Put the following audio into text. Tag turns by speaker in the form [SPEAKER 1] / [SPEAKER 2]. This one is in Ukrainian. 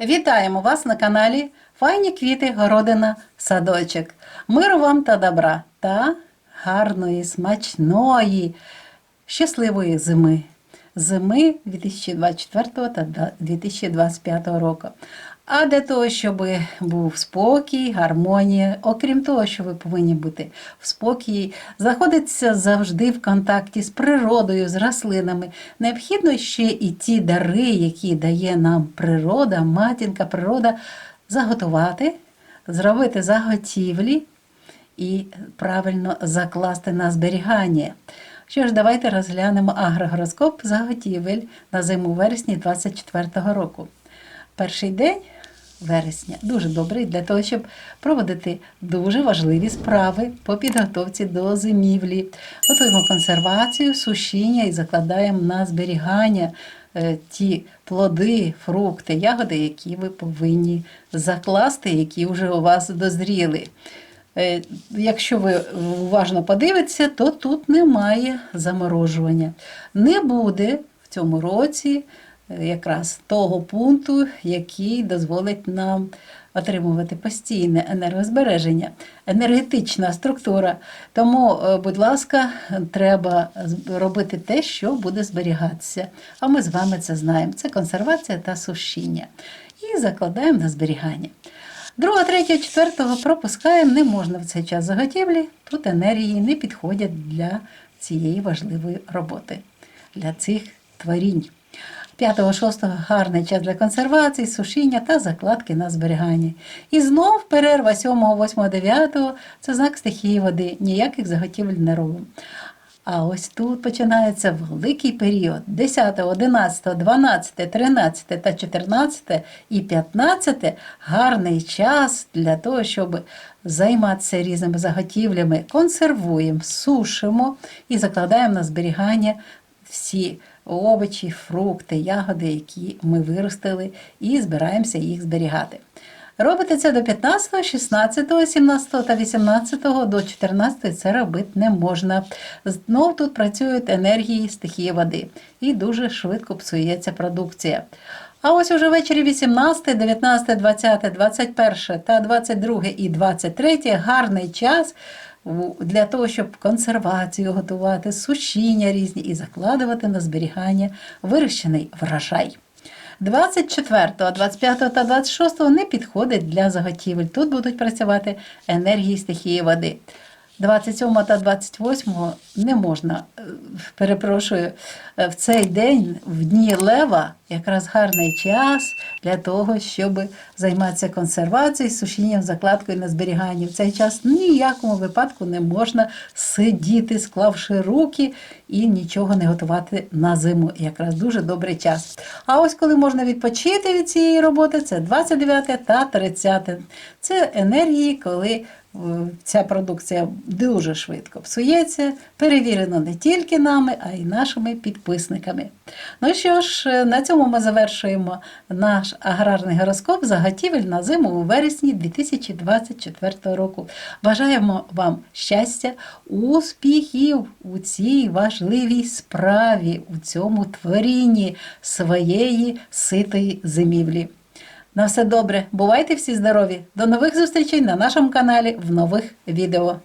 [SPEAKER 1] Вітаємо вас на каналі Файні квіти, городина, садочок. Миру вам та добра та гарної, смачної, щасливої зими. Зими 2024 та 2025 року. А для того, щоб був спокій, гармонія, окрім того, що ви повинні бути в спокої, знаходитися завжди в контакті з природою, з рослинами, необхідно ще і ті дари, які дає нам природа, матінка, природа, заготувати, зробити заготівлі і правильно закласти на зберігання. Що ж, давайте розглянемо агрогороскоп заготівель на зиму вересні 2024 року. Перший день вересня дуже добрий для того, щоб проводити дуже важливі справи по підготовці до зимівлі. Готуємо консервацію, сушіння і закладаємо на зберігання е, ті плоди, фрукти, ягоди, які ви повинні закласти, які вже у вас дозріли. Е, Якщо ви уважно подивитеся, то тут немає заморожування. Не буде в цьому році якраз того пункту, який дозволить нам отримувати постійне енергозбереження, енергетична структура. Тому, е, будь ласка, треба робити те, що буде зберігатися. А ми з вами це знаємо: це консервація та сушіння. І закладаємо на зберігання. Друга, третя, четвертого пропускаємо, не можна в цей час заготівлі. Тут енергії не підходять для цієї важливої роботи, для цих творінь. 5-6 гарний час для консервації, сушіння та закладки на зберігання. І знов перерва 7, 8, 9 це знак стихії води, ніяких заготівель не робимо. А ось тут починається великий період 10, 11, 12, 13 та 14 і 15 гарний час для того, щоб займатися різними заготівлями, консервуємо, сушимо і закладаємо на зберігання всі овочі, фрукти, ягоди, які ми виростили, і збираємося їх зберігати. Робите це до 15, 16, 17 та 18 до 14 це робити не можна. Знов тут працюють енергії стихії води і дуже швидко псується продукція. А ось уже ввечері 18, 19, 20, 21 та 22 і 23 гарний час для того, щоб консервацію готувати, сушіння різні і закладувати на зберігання вирощений врожай. 24, 25 та 26 не підходить для заготівель. Тут будуть працювати енергії стихії води. 27 та 28 не можна, е, перепрошую, е, в цей день, в дні лева, якраз гарний час для того, щоб займатися консервацією, сушінням, закладкою на зберіганні. В цей час ні в якому випадку не можна сидіти, склавши руки і нічого не готувати на зиму. Якраз дуже добрий час. А ось коли можна відпочити від цієї роботи, це 29 та 30. Це енергії, коли е, ця продукція дуже швидко псується, перевірено не тільки нами, а й нашими підписниками. Ну що ж, е, на цьому ми завершуємо наш аграрний гороскоп заготівель на зиму у вересні 2024 року. Бажаємо вам щастя, успіхів у цій важливій справі, у цьому творінні своєї ситої зимівлі. На все добре, бувайте всі здорові! До нових зустрічей на нашому каналі в нових відео.